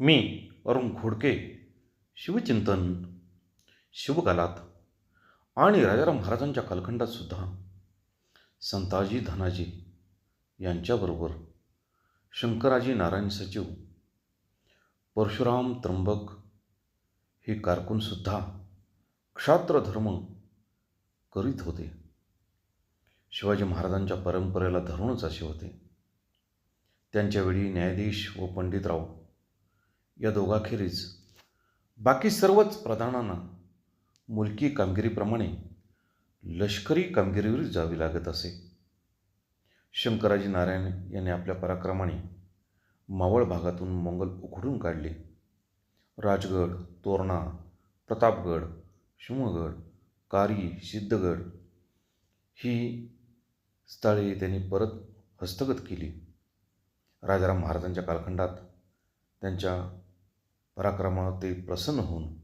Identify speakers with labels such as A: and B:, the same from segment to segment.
A: मी अरुण घोडके शिवचिंतन शिवकालात आणि राजाराम महाराजांच्या कालखंडात सुद्धा संताजी धनाजी यांच्याबरोबर शंकराजी नारायण सचिव परशुराम त्र्यंबक हे कारकूनसुद्धा क्षात्रधर्म करीत होते. शिवाजी महाराजांच्या परंपरेला धरूनच असे होते. त्यांच्यावेळी न्यायाधीश व पंडितराव या दोघाखेरीज. बाकी सर्वच प्रधानांना मुलकी कामगिरीप्रमाणे लष्करी कामगिरीवर जावी लागत असे. शंकराजी नारायण यांनी आपल्या पराक्रमाने मावळ भागातून मोंगल उखडून काढले. राजगड तोरणा प्रतापगड शिवगड कारी सिद्धगड ही स्थळे त्यांनी परत हस्तगत केली. राजाराम महाराजांच्या कालखंडात त्यांच्या पराक्रमाते ते प्रसन्न होऊन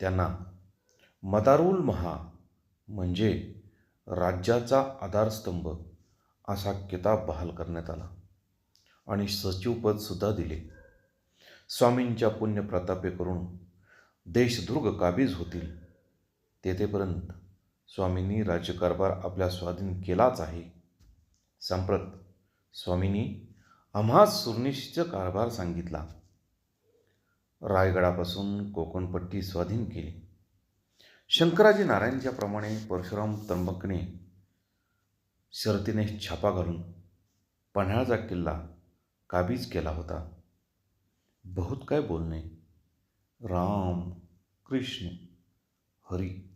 A: त्यांना मदारुल महा म्हणजे राज्याचा आधारस्तंभ असा किताब बहाल करण्यात आला आणि सचिवपदसुद्धा दिले. स्वामींच्या पुण्यप्रतापे करून देशदुर्ग काबीज होतील. तेथेपर्यंत स्वामींनी राज्यकारभार आपल्या स्वाधीन केलाच आहे. संप्रत स्वामींनी आम्हा सुरनिशीचा कारभार सांगितला. रायगडापासून कोकणपट्टी स्वाधीन केली. शंकराजी नारायणच्याप्रमाणे परशुराम त्र्यंबकने शर्तीने छापा घालून पन्हाळचा किल्ला काबीज केला होता. बहुत काय बोलणे. राम कृष्ण हरी